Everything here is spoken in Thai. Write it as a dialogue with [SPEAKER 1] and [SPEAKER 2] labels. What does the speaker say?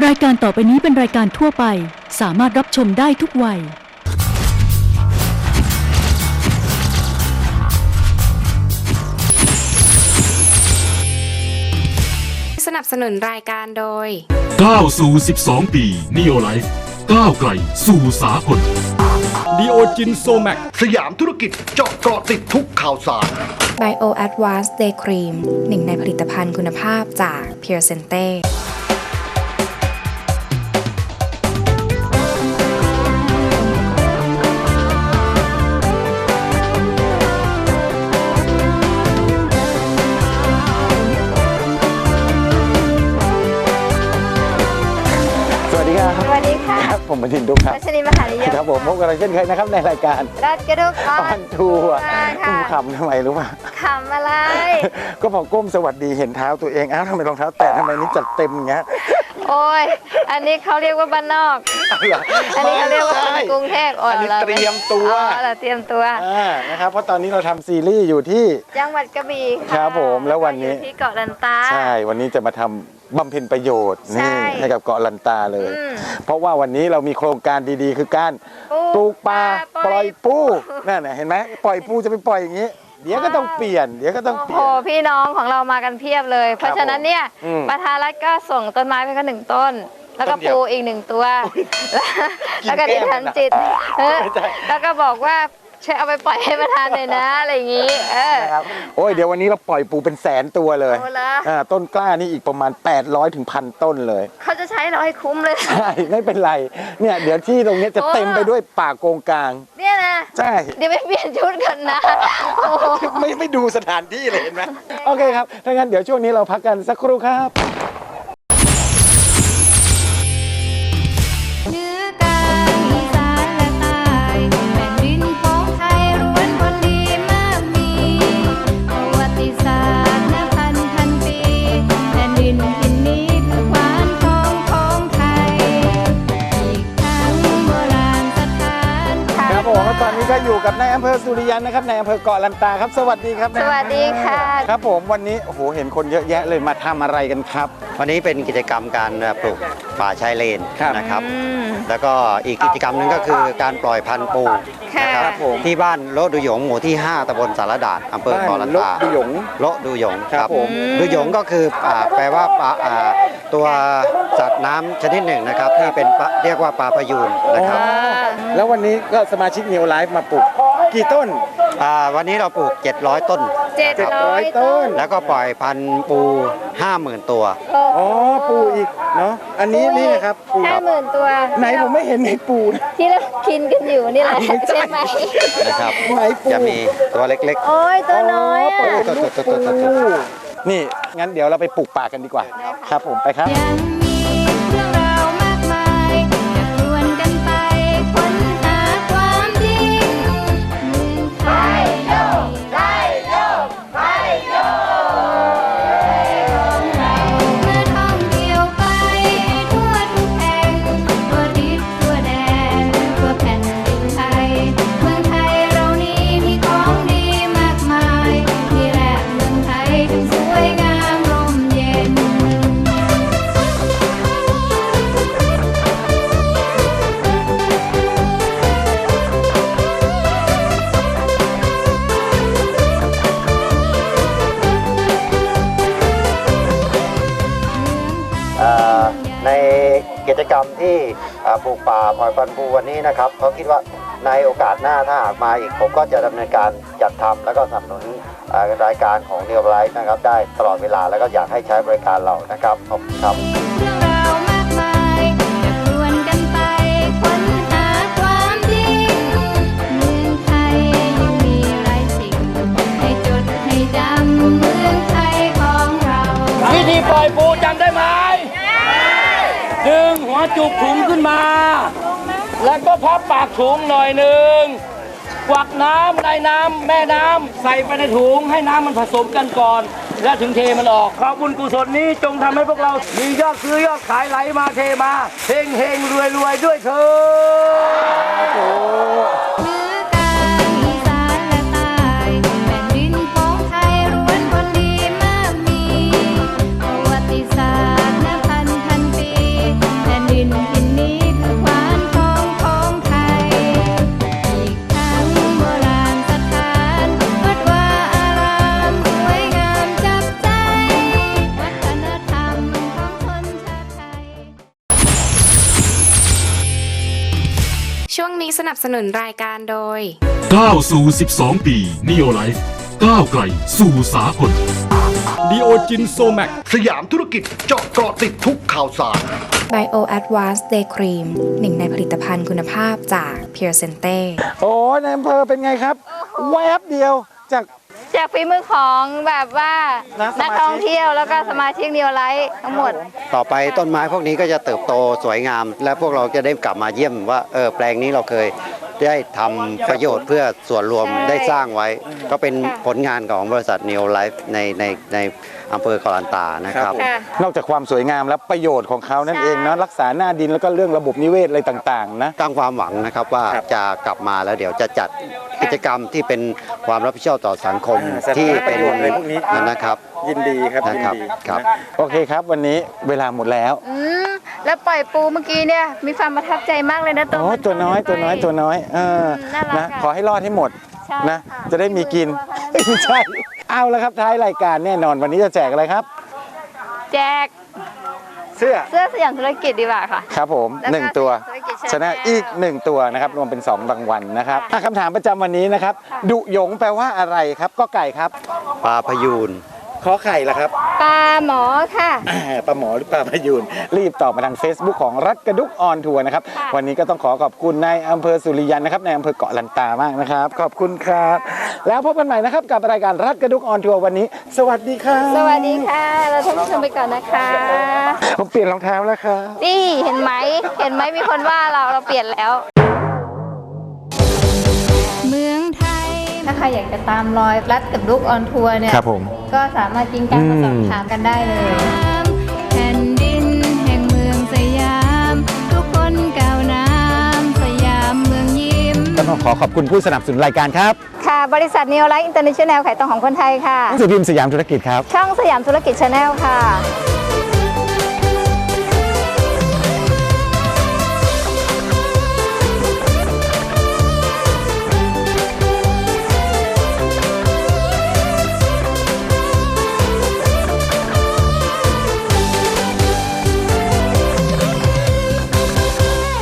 [SPEAKER 1] รายการต่อไปนี้เป็นรายการทั่วไป สามารถรับชมได้ทุกวัย
[SPEAKER 2] สนับสนุนรายการโดย
[SPEAKER 3] ก้าวสู่ 12 ปี Neo Life ก้าวไกลสู่สากล
[SPEAKER 4] ดีโอจินโซแมก
[SPEAKER 5] สยามธุรกิจเจาะเกาะติดทุกข่าวสาร
[SPEAKER 2] Bio Advanced Day Cream หนึ่งในผลิตภัณฑ์คุณภาพจาก Pure Sente
[SPEAKER 6] ส วัสดีครับ
[SPEAKER 7] สวัสดีค่ะ
[SPEAKER 6] ครับผมบันทินดุกครับ
[SPEAKER 7] รัชนีมหานิยม
[SPEAKER 6] ครับผมพบกันเช่นเคยนะครับในรายการ
[SPEAKER 7] รัฐกระดูกอ
[SPEAKER 6] อ
[SPEAKER 7] อ
[SPEAKER 6] อนนทัวร์
[SPEAKER 7] ค่ะ
[SPEAKER 6] คุณขำทำไมรู้ป่ะ
[SPEAKER 7] ขำอะไร
[SPEAKER 6] ก็พอก้มสวัสดีเห็นเท้าตัวเองอ้าวทำไมรองเท้าแตะทำไมนี่จัดเต็มอย่างเงี้ย
[SPEAKER 7] โอ้ย อันนี้เขาเรียกว่าบ้านนอก อันนี้เขาเรียกว่าคนกรุงเทพ
[SPEAKER 6] อันนี้
[SPEAKER 7] ห
[SPEAKER 6] เตรียมตัว
[SPEAKER 7] อ๋อเหราเตรียมตัว
[SPEAKER 6] อ่านะครับ เพราะตอนนี้เราทำซีรีส์อยู่ที่
[SPEAKER 7] จังหวัดกระบี่ค่ะ
[SPEAKER 6] ครับผมแล้ววันนี้
[SPEAKER 7] อยู่ที่เกาะลันตา
[SPEAKER 6] ใช่ วันนี้จะมาทำบำเพ็ญประโยชน์
[SPEAKER 7] ใช่
[SPEAKER 6] นี่ให้กับเกาะลันตาเลย
[SPEAKER 7] อืม
[SPEAKER 6] เพราะว่าวันนี้เรามีโครงการดีๆ คือการป
[SPEAKER 7] ปลู
[SPEAKER 6] ลูก
[SPEAKER 7] ก
[SPEAKER 6] ปลา
[SPEAKER 7] ป
[SPEAKER 6] ป
[SPEAKER 7] ล่
[SPEAKER 6] ล่
[SPEAKER 7] อ
[SPEAKER 6] อยย
[SPEAKER 7] ปู
[SPEAKER 6] ปู นั่นน่ะเห็นไหมปล่อยปูจะไปปล่อยอย่างนี้ เดี๋ยวก็ต้องเปลี่ยนเดี๋ยวก็ต้อง
[SPEAKER 7] โอ้
[SPEAKER 6] เป
[SPEAKER 7] โห
[SPEAKER 6] ลี่ยน
[SPEAKER 7] พี่น้องของเรามากันเพียบเลย เพราะฉะนั้นเนี่ย
[SPEAKER 6] อืม
[SPEAKER 7] ประธานรัฐก็ส่งต้นไม้ไปก็หนึ่งต้น แล้วก็
[SPEAKER 6] ต้นเดียว
[SPEAKER 7] ปูอีกหนึ่งตัว แล้วก็
[SPEAKER 6] กิ
[SPEAKER 7] ดิ
[SPEAKER 6] นแก้ม
[SPEAKER 7] ฉันจิตเออ
[SPEAKER 6] ไม่ใช่
[SPEAKER 7] แล้วก็บอกว่าช่วยเอาไปปล่อยให้ประธานหน่อยนะอะไรอย่างนี้ เออ
[SPEAKER 6] นะครับโอ้ยเดี๋ยววันนี้เราปล่อยปูเป็นแสนตัวเลย
[SPEAKER 7] โอ้เหรอ
[SPEAKER 6] อ่าต้นกล้านี่อีกประมาณ 800ถึงพันต้นเลย
[SPEAKER 7] เขาจะ ใช้เราให้คุ้มเลย
[SPEAKER 6] ใช่ไม่เป็นไร เนี่ยเดี๋ยวที่ตรงเนี้ยจะ
[SPEAKER 7] โอ้
[SPEAKER 6] เต็มไปด้วยป่าโกงกลาง
[SPEAKER 7] เนี่ยนะ
[SPEAKER 6] ใช่
[SPEAKER 7] เดี๋ยวไปเปลี่ยนชุดกันนะโอ้โห
[SPEAKER 6] ไม่ไม่ดูสถานที่เลยเห็นไหมโอเคครับถ้างั้นเดี๋ยวช่วงนี้เราพักกันสักครู่ครับ
[SPEAKER 8] นนี้ก็อยู่กับนา
[SPEAKER 6] ยอำเภอสุริยันนะครับนายอำเภอเกาะลันตาครับ สวัสดีครับ
[SPEAKER 7] สวัสดีค่ะ
[SPEAKER 6] ครับผมวันนี้โอ้โหเห็นคนเยอะแยะเลยมาทำอะไรกันครับ
[SPEAKER 9] วันนี้เป็นกิจกรรมการปลูกป่าชายเลน
[SPEAKER 6] ครับ
[SPEAKER 9] นะครับ
[SPEAKER 7] อืม
[SPEAKER 9] แล้วก็อีกกิจกรรมหนึ่งก็คือการปล่อยพันธุ์ปู
[SPEAKER 7] ค่ะ
[SPEAKER 9] นะค
[SPEAKER 6] ครั
[SPEAKER 9] รับบ
[SPEAKER 6] ผม
[SPEAKER 9] ที่บ้านโลดุหยงหมู่ที่ 5ตำบลสารดาษอำเภอ
[SPEAKER 6] บ้าน
[SPEAKER 9] เกาะลัน
[SPEAKER 6] ลก
[SPEAKER 9] ตา
[SPEAKER 6] ดุหยง
[SPEAKER 9] โลดุหยง
[SPEAKER 6] ครับผม
[SPEAKER 9] ดุหยงก็คืออ่าแปลว่าปลาอ่าตัวสัตว์น้ำชนิดหนึ่งนะครับที่เป็นปลาเรียกว่าปลาพยูนนะครับ
[SPEAKER 6] อ๋อ แล้ววันนี้ก็สมาชิกนิวไลฟ์มาปลูกกี่ต้นา
[SPEAKER 9] วันนี้เราปลูก 700 ต้น
[SPEAKER 7] เจ็ด
[SPEAKER 9] นะครับ
[SPEAKER 7] ร้อย
[SPEAKER 6] ต้
[SPEAKER 7] ต้
[SPEAKER 6] น
[SPEAKER 7] น
[SPEAKER 9] แล้วก็ปล่อยพันธุ์ปู 50,000 ตัว
[SPEAKER 6] อ๋อปูอีกเนาะอันนี้นี่นะครับปู
[SPEAKER 7] ห้าหมื่นตัว
[SPEAKER 6] ไหนผมไม่เห็นในปู
[SPEAKER 7] ที่เรากินกันอยู่นี่แหละ
[SPEAKER 6] ไม่ใช่
[SPEAKER 7] ใช่ไหม
[SPEAKER 9] นะครับ
[SPEAKER 6] ไหนปู
[SPEAKER 9] จะมีตัวเล็ก
[SPEAKER 7] โอ้ยตัวน้อย
[SPEAKER 6] ป
[SPEAKER 7] อะ
[SPEAKER 6] ลูกลูกปูนี่งั้นเดี๋ยวเราไปปลูกป่ากันดีกว่า ครับผมไปครับ
[SPEAKER 8] ยัง รรมที่อ่าปลู
[SPEAKER 9] กป่าปล่อยปันปูวันนี้นะครับเขาคิดว่าในโอกาสหน้าถ้าหากมาอีกผมก็จะดำเนินการจัดทำแล้วก็สนับสนุนอ่ารายการของเนียบไลท์นะครับ ได้ตลอดเวลาแล้วก็อยากให้ใช้บริการเรานะครับขอบคุณครับ
[SPEAKER 8] เรื่องราวมากมายจะชวนกันไปค้นหาความจริงเมืองไทยยังมีหลายสิ่งให้จดให้จำเมืองไทยของเรา
[SPEAKER 4] วิธีปล่อยปูจำได้ไหม ดึงหัวจุกถุงขึ้นมา แล้วก็พับปากถุงหน่อยหนึ่งกวักน้ำในน้ำแม่น้ำใส่ไปในถุงให้น้ำมันผสมกันก่อน แล้วถึงเทมันออกขอบุญกุศลนี้จงทำให้พวกเรามียอดซื้อยอดขายไหลมาเทมาเฮงเฮงรวยรวยด้วยเถิด
[SPEAKER 8] นี้สนับ
[SPEAKER 2] สนุนรายการโดย
[SPEAKER 3] 9สู่ 12 ปี Neo Life ก้าวไกลสู่สากล
[SPEAKER 6] ดีโอจินโซแมก
[SPEAKER 5] สยามธุรกิจเจาะเกาะติดทุกข่าวสาร
[SPEAKER 2] Bio Advanced Day Cream หนึ่งในผลิตภัณฑ์คุณภาพจาก Pure Sente
[SPEAKER 6] โอ้ในอำเภอเป็นไงครับ แวบเดียวจาก
[SPEAKER 7] จากฝีมือของแบบว่า
[SPEAKER 6] นะสมาชิก
[SPEAKER 7] นักท่องเที่ยวแล้วก็สมาชิกนิวไลท์ทั้งหมด
[SPEAKER 9] ต่อไปต้นไม้พวกนี้ก็จะเติบโตสวยงาม และพวกเราจะได้กลับมาเยี่ยมว่าเออแปลงนี้เราเคย ได้ทำประโยชน์เพื่อส่วนรวม
[SPEAKER 7] ใช่
[SPEAKER 9] ได้สร้างไว้ ก็เป็น
[SPEAKER 7] ค่ะ
[SPEAKER 9] ผลงานของบริษัท Neo Life ในในในอำเภอกอลันตานะครับ
[SPEAKER 7] ค่ะ
[SPEAKER 6] นอกจากความสวยงามและประโยชน์ของเขานั่นเองนะรักษาหน้าดินแล้วก็เรื่องระบบนิเวศอะไรต่างๆนะ
[SPEAKER 9] ตั้งความหวังนะครับว่า
[SPEAKER 6] ครับ
[SPEAKER 9] จะกลับมาแล้วเดี๋ยวจะจัดกิจกรรมที่เป็นความรับผิดชอบต่อสังคม
[SPEAKER 6] อ่าแสดง
[SPEAKER 9] ที่เป็น
[SPEAKER 6] ประโยชน์อะไรพวกนี้
[SPEAKER 9] นะครับ
[SPEAKER 6] ยินดีครับยิน
[SPEAKER 9] นะครับ
[SPEAKER 6] ดี
[SPEAKER 9] ครับ
[SPEAKER 6] นะโอเคครับ วันนี้เวลาหมดแล้ว
[SPEAKER 7] อืม แล้วปล่อยปูเมื่อกี้เนี่ยมีความประทับใจมากเลยนะตัว
[SPEAKER 6] โอ้
[SPEAKER 7] มัน
[SPEAKER 6] ตัวน้อยตัวน้อยตัวน้อยเออ
[SPEAKER 7] น่ารัก
[SPEAKER 6] นะ
[SPEAKER 7] อะ
[SPEAKER 6] ขอให้รอดให้หมด
[SPEAKER 7] ใช่
[SPEAKER 6] นะ
[SPEAKER 7] ค่ะ
[SPEAKER 6] จะได้มีกิน
[SPEAKER 7] ไม่กลัวค่ะ
[SPEAKER 6] ใช่เอาแล้วครับท้ายรายการแน่นอนวันนี้จะแจกอะไรครับ
[SPEAKER 7] แจก
[SPEAKER 6] เสื้อ
[SPEAKER 7] เสื้อสยามธุรกิจดีกว่าค่ะ
[SPEAKER 6] ครับผม
[SPEAKER 7] แล้วก็
[SPEAKER 6] หนึ่งตัว
[SPEAKER 7] ธุรกิจ
[SPEAKER 6] ชนะ
[SPEAKER 7] Channel
[SPEAKER 6] อีกหนึ่งตัวนะครับ รวมเป็น2รางวัลนะครับ
[SPEAKER 7] ค่ะ
[SPEAKER 6] อะคำถามประจำวันนี้นะครับ ดุหยงแปลว่าอะไรครับ ก็ไก่ครับ
[SPEAKER 9] ปลาพยูน
[SPEAKER 6] ขอไข่ละครับ
[SPEAKER 7] ปลาหมอค่ะ
[SPEAKER 6] อ่าปลาหมอหรือปลาพยูนรีบตอบมาทาง Facebook ของรัฐกระดุกออนทัวร์นะครับ
[SPEAKER 7] ค่ะ
[SPEAKER 6] วันนี้ก็ต้องขอขอบคุณในายอำเภอสุริยันนะครับในอำเภอเกาะลันตามากนะครับ ขอบคุณครับ แล้วพบกันใหม่นะครับกับรายการรัฐกระดุกออนทัวร์วันนี้ สวัสดีครับ
[SPEAKER 7] สวัสดีค่ะ เราท่านผู้ชมไปก่อนนะคะ
[SPEAKER 6] ผมเปลี่ยนรองเท้าแล้วครับ
[SPEAKER 7] นี่เห็นไหม เห็นไหมมีคนว่าเราเราเปลี่ยนแล้ว
[SPEAKER 8] ทย
[SPEAKER 7] ถ้าใครอยากจะตามรอยรัดกับลูกออนทัวร์เนี่ย
[SPEAKER 6] ครับผม
[SPEAKER 7] ก็สามารถกินการมาสอบถามกันได้เลย
[SPEAKER 8] แผ่นดินแห่งเมืองสยาม ทุกคนก้าวน้ำสยามเมืองยิ้ม
[SPEAKER 6] ก็ต้องขอขอบคุณผู้สนับสนุนรายการครับ
[SPEAKER 7] ค่ะ บริษัท Neo Life International ขายตรงของคนไทยค่ะ
[SPEAKER 6] หนังสือพิมพ์สยามธุรกิจครับ
[SPEAKER 7] ช่องสยามธุรกิจชาแนลค่ะ